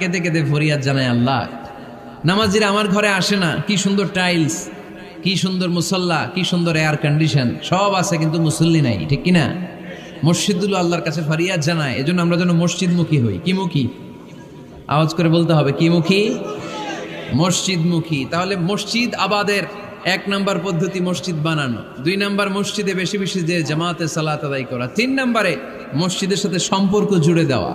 কেঁদে কেঁদে ফরিয়াদ জানায় আল্লাহ। নামাজিরা আমার ঘরে আসে না। কি সুন্দর টাইলস কি সুন্দর মুসল্লা, কি সুন্দর এয়ার কন্ডিশন সব আছে কিন্তু মুসল্লি নাই, ঠিক কি না মসজিদুল আল্লাহর কাছে ফরিয়াদ জানায়। এজন্য আমরা যেন মসজিদমুখী হই। কি মুখী? আওয়াজ করে বলতে হবে, কি মুখী? মসজিদমুখী। তাহলে মসজিদ আবাদের এক নাম্বার পদ্ধতি মসজিদ বানানো। দুই নাম্বার মসজিদে বেশি বেশি যে জামাতে সালাত আদায় করা। তিন নাম্বারে মসজিদের সাথে সম্পর্ক জুড়ে দেওয়া।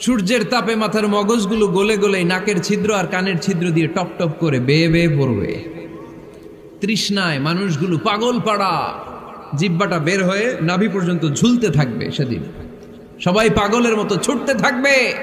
সূর্যের তাপে মাথার মগজগুলো গলে গলে নাকের ছিদ্র আর কানের ছিদ্র দিয়ে টপ টপ করে বেয়ে বেয়ে পড়বে। তৃষ্ণায় মানুষগুলো পাগল পাড়া। জিব্বাটা বের হয়ে নাভি পর্যন্ত ঝুলতে থাকবে সেদিন। সবাই পাগলের মতো ছুটতে থাকবে।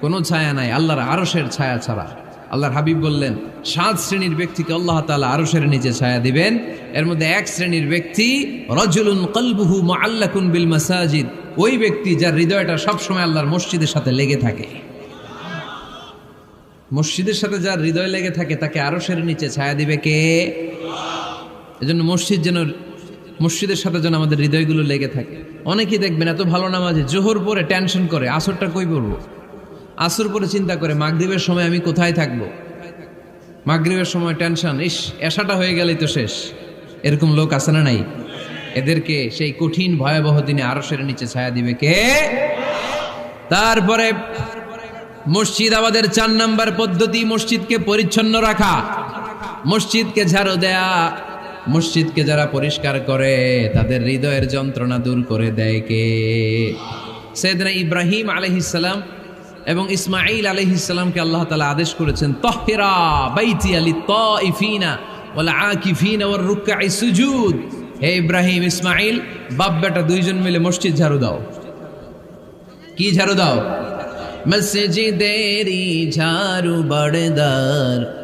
কোনো ছায়া নাই, আল্লাহর আরসের ছায়া ছাড়া। আল্লাহর হাবিব বললেন, সাত শ্রেণির ব্যক্তিকে আল্লাহ তাআলা আরশের নিচে ছায়া দিবেন। এর মধ্যে এক শ্রেণির ব্যক্তি, রজুলুন কলবুহু মুআল্লাকুন বিল মাসাজিদ। ওই ব্যক্তি যার হৃদয়টা সবসময় আল্লাহর মসজিদের সাথে লেগে থাকে। মসজিদের সাথে যার হৃদয় লেগে থাকে, তাকে আরশের নিচে ছায়া দিবে কে? এজন্য মসজিদ যেন, মসজিদের সাথে যেন আমাদের হৃদয়গুলো লেগে থাকে। অনেকেই দেখবেন এত ভালো নামাজে জোহর পরে টেনশন করে, আসরটা কই পড়ব? আসর পরে চিন্তা করে, মাগরিবের সময় আমি কোথায় থাকব? মাগরিবের সময় টেনশন, ইস, এসাটা হয়ে গেলেই তো শেষ। এরকম লোক আছে না নাই? এদেরকে সেই কঠিন ভয়াবহ দিনে আরশের নিচে ছায়া দিবে কে? তারপরে মসজিদ, আমাদের চার নাম্বার পদ্ধতি, মসজিদকে পরিচ্ছন্ন রাখা। মসজিদকে ঝাড়ু দেয়া। মসজিদকে যারা পরিষ্কার করে, তাদের হৃদয়ের যন্ত্রণা দূর করে দেয় কে? সেদিনা ইব্রাহিম আলহিসাল্লাম এবং ইসমাইল আলহিসাল্লামকে আল্লাহ তালা আদেশ করেছেন, তহেরা বাইতি আলী তিফিনা ওলা আকিফিন ওর রুকা রুক্কা সুজুদ। হে ইব্রাহিম ইসমাইল বাপ বেটা দুইজন মিলে মসজিদ ঝাড়ু দাও। কি ঝাড়ু দাও? মসজিদেরি ঝাড়ু বড়দার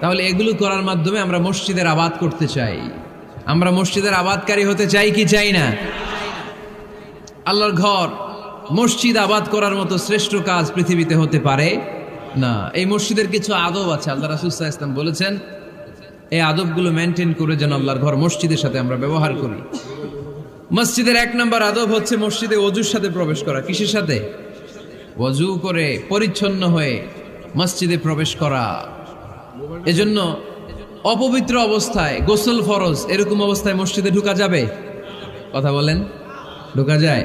তাহলে এগুলো করার মাধ্যমে আমরা মসজিদের আবাদ করতে চাই। আমরা মসজিদের আবাদকারী হতে চাই কি চাই না? আল্লাহর ঘর, মসজিদ আবাদ করার মতো শ্রেষ্ঠ কাজ পৃথিবীতে হতে পারে না। এই মসজিদের কিছু আদব আছে, আল্লাহ রাসুসাহ ইসলাম বলেছেন, এই আদবগুলো মেনটেন করে যেন আল্লাহর ঘর মসজিদের সাথে আমরা ব্যবহার করি। মসজিদের এক নম্বর আদব হচ্ছে মসজিদে অজুর সাথে প্রবেশ করা। কিসের সাথে? অজু করে পরিচ্ছন্ন হয়ে মসজিদে প্রবেশ করা। এজন্য অপবিত্র অবস্থায়, গোসল ফরজ, এরকম অবস্থায় মসজিদে ঢুকা যাবে? কথা বলেন। ঢুকা যায়।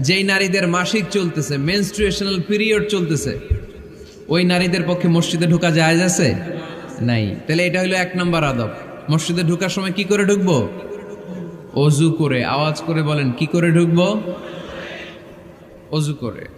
যেই নারীদের মাসিক চলতেছে মেনস্ট্রুয়েশনাল পিরিয়ড চলতেছে, ওই নারীদের পক্ষে মসজিদে ঢুকা যায় আছে? নাই। তাহলে এটা হলো এক নম্বর আদব। মসজিদে ঢুকার সময় কি করে ঢুকবো? অজু করে। আওয়াজ করে বলেন, কি করে ঢুকবো? অজু করে।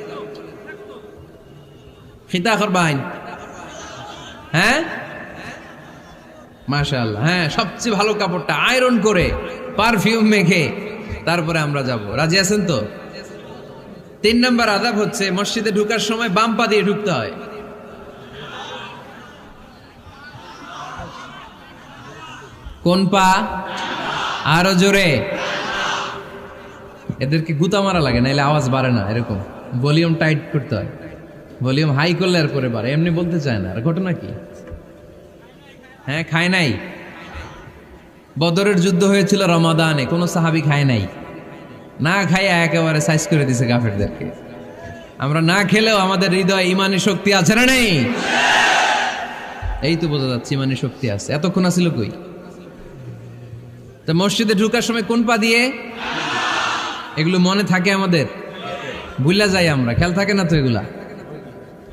খিতা করবাইন হ্যাঁ মাশাআল্লাহ হ্যাঁ সবচেয়ে ভালো কাপড়টা আয়রন করে পারফিউম মেখে তারপরে আমরা যাব রাজি আছেন তো তিন নম্বর আদাব হচ্ছে মসজিদে ঢুকার সময় বাম পা দিয়ে ঢুকতে হয় কোন পা আরও জোরে এদেরকে গুতা মারা লাগে নাইলে আওয়াজ বাড়ে না এরকম ভলিউম টাইট করতে হয় ভলিউম হাই করলে আর পরে বাড়ে, এমনি বলতে চায় না। আর ঘটনা কি? হ্যাঁ খায় নাই। বদরের যুদ্ধ হয়েছিল রমাদানে, কোনো সাহাবি খায় নাই। না খাইয়া একেবারে সাইজ করে দিছে কাফেরদেরকে। আমরা না খেলেও আমাদের হৃদয়ে ইমানি শক্তি আছে না নেই? এই তো বোঝা যাচ্ছে ইমানি শক্তি আছে। এতক্ষণ আছিল কই? তা মসজিদে ঢুকার সময় কোন পা দিয়ে? এগুলো মনে থাকে আমাদের? ভুলা যাই আমরা, খেয়াল থাকে না তো এগুলা?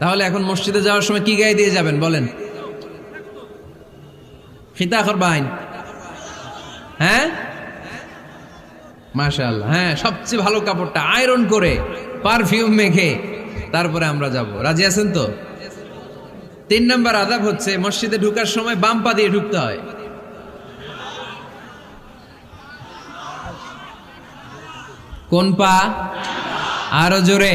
তাহলে এখন মসজিদে যাওয়ার সময় কি গায়ে দিয়ে যাবেন? বলেন। খিতা করবাইন হ্যাঁ? মাশাআল্লাহ। হ্যাঁ সবচেয়ে ভালো কাপড়টা আয়রন করে, পারফিউম মেখে তারপরে আমরা যাব। রাজি আছেন তো? তিন নম্বর আদাব হচ্ছে, মসজিদে ঢুকার সময় বাম পা দিয়ে ঢুকতে হয়। কোন পা? আরও জোরে।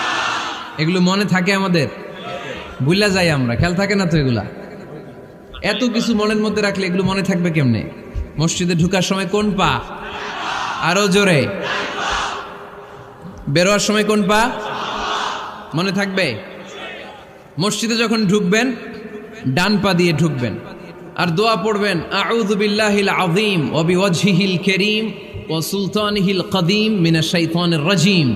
এগুলো মনে থাকে আমাদের। ভুলা যাই আমরা, খেয়াল থাকে না তো এগুলা? এত কিছু মনের মধ্যে রাখলে এগুলো মনে থাকবে কেমনে? মসজিদে ঢুকার সময় কোন পা? আরও জোরে। বেরোয়ার সময় কোন পা? মনে থাকবে? মসজিদে যখন ঢুকবেন, ডান পা দিয়ে ঢুকবেন। আর দোয়া পড়বেন, আউযু বিল্লাহিল আযীম ওয়া বিওয়াজহিল কারীম ওয়া সুলতানিহিল কদীম মিনাশ শাইতানির রাজীম।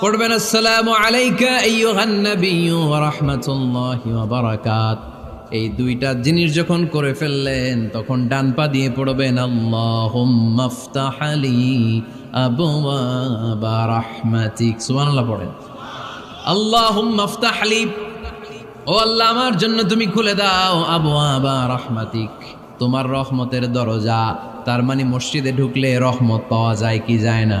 পড়বেন, আসসালামু আলাইকা আইয়ুহান নাবিয়্যু বারাকাত। এই দুইটা জিনিস যখন করে ফেললেন, তখন ডান পা দিয়ে পড়বেন, আল্লাহুম্মা পড়েন। ও আল্লাহ, আমার জন্য তুমি খুলে দাও আবওয়াবা রাহমাতিক। তোমার রহমতের দরজা, তার মানে মসজিদে ঢুকলে রহমত পাওয়া যায় কি যায় না?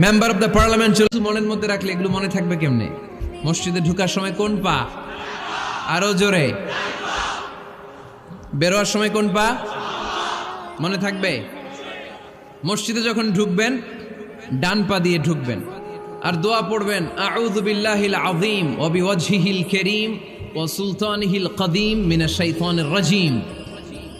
মেম্বার অফ দ্য পার্লামেন্ট চলে মনের মধ্যে রাখলে এগুলো মনে থাকবে কেমনে? মসজিদে ঢুকার সময় কোন পা? আরও জোরে। বেরোয়ার সময় কোন পা? মনে থাকবে? মসজিদে যখন ঢুকবেন, ডান পা দিয়ে ঢুকবেন। আর দোয়া পড়বেন, আউযু বিল্লাহিল আযীম ওয়া বিওয়াজহিল কারীম ওয়া সুলতানিহিল কদীম মিনাশ শাইতানির রাজীম।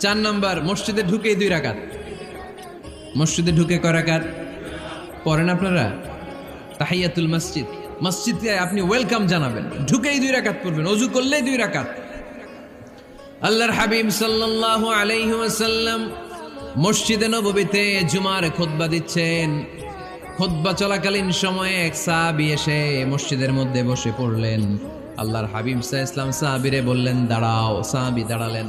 চার নম্বর, মসজিদে ঢুকে দুই রাকাত। মসজিদে ঢুকে কয় রাকাত? পড়েন আপনারা? তাহিয়াতুল মসজিদ। মসজিদে আপনি ওয়েলকাম জানাবেন। ঢুকেই দুই রাকাত পড়বেন, অজু করলেই দুই রাকাত। আল্লাহর হাবিব সাল্লাল্লাহু আলাইহি ওয়াসাল্লাম মসজিদে নববীতে জুমার খুতবা দিচ্ছেন। খুতবা চলাকালীন সময়ে এক সাহাবী এসে মসজিদের মধ্যে বসে পড়লেন। আল্লাহর হাবিব সাহ ইসলাম সাহাবিরে বললেন, দাঁড়াও। সাহাবি দাঁড়ালেন।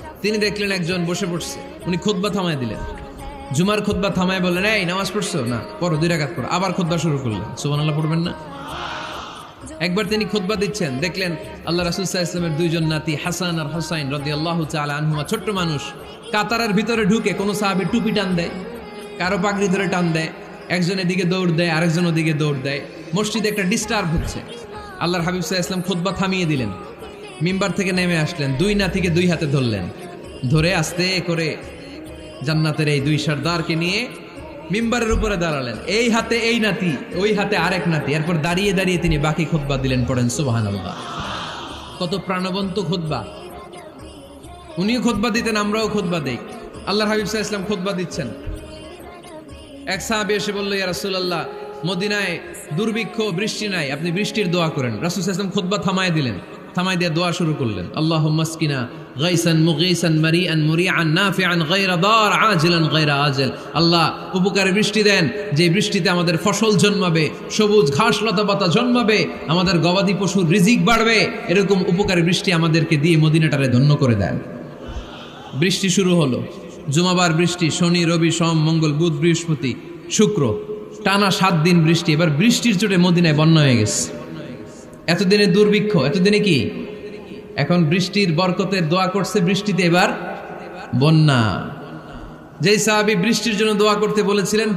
তিনি দেখলেন একজন বসে পড়ছে। উনি খুদ্া থামায় দিলেন। জুমার খুদ্া থামায় বললেন, এই, নামাজ পড়ছো? না, পড়ো, দুই রাকাত পড়ো। আবার খুদ্া শুরু করলেন। সুবান আল্লাহ পড়বেন না? একবার তিনি খুতবা দিচ্ছেন, দেখলেন আল্লাহ রাসুল্লাহ ইসলামের দুইজন নাতি, হাসান আর হোসাইন রদি আল্লাহ আনহুমা, ছোট্ট মানুষ। কাতারের ভিতরে ঢুকে কোনো সাহাবি টুপি টান দেয়, কারও পাগড়ি ধরে টান দেয়, একজন এদিকে দৌড় দেয়, আরেকজন ওদিকে দৌড় দেয়। মসজিদে একটা ডিস্টার্ব হচ্ছে। আল্লাহর হাবিব সাহা ইসলাম খুতবা থামিয়ে দিলেন। মিম্বার থেকে নেমে আসলেন, দুই নাতিকে দুই হাতে ধরলেন। ধরে আস্তে করে জান্নাতের এই দুই সর্দারকে নিয়ে মিম্বারের উপরে দাঁড়ালেন। এই হাতে এই নাতি, ওই হাতে আরেক নাতি। এরপর দাঁড়িয়ে দাঁড়িয়ে তিনি বাকি খুতবা দিলেন, পড়েন সুবাহান কত প্রাণবন্ত খুতবা। উনিও খুতবা দিতেন, আমরাও খুতবা দেই। আল্লাহ হাবিব সাহা ইসলাম খুতবা দিচ্ছেন। এক সাহাবি এসে বলল, ইয়া রাসূলুল্লাহ মদিনায় দুর্ভিক্ষ, বৃষ্টি নাই। আপনি বৃষ্টির দোয়া করেন। রাসূল আলাইহি ওয়াসাল্লাম থামায় দিলেন। থামায় দিয়ে দোয়া শুরু করলেন। আল্লাহ মাসকিনা গাইসান মুগীসান মারিআন মুরিআন নাফিআন গায়রা দার আজিলান গায়রা আজল। আল্লাহ উপকারে বৃষ্টি দেন। যে বৃষ্টিতে আমাদের ফসল জন্মাবে, সবুজ ঘাস লতা পাতা জন্মাবে, আমাদের গবাদি পশুর রিজিক বাড়বে, এরকম উপকারী বৃষ্টি আমাদেরকে দিয়ে মদিনাটারে ধন্য করে দেন। বৃষ্টি শুরু হলো। জুমাবার বৃষ্টি, শনি, রবি, সোম, মঙ্গল, বুধ, বৃহস্পতি, শুক্র টানা সাত দিন বৃষ্টি, এবার বৃষ্টির চোটে মদিনায় বন্যা হয়ে গেছে। এতদিনে দুর্ভিক্ষ, এতদিনে কি? এখন বৃষ্টির বরকতে দোয়া করছে বৃষ্টিতে এবার বন্যা। যেই সাহাবি বৃষ্টির জন্য দোয়া করতে বলেছিলেন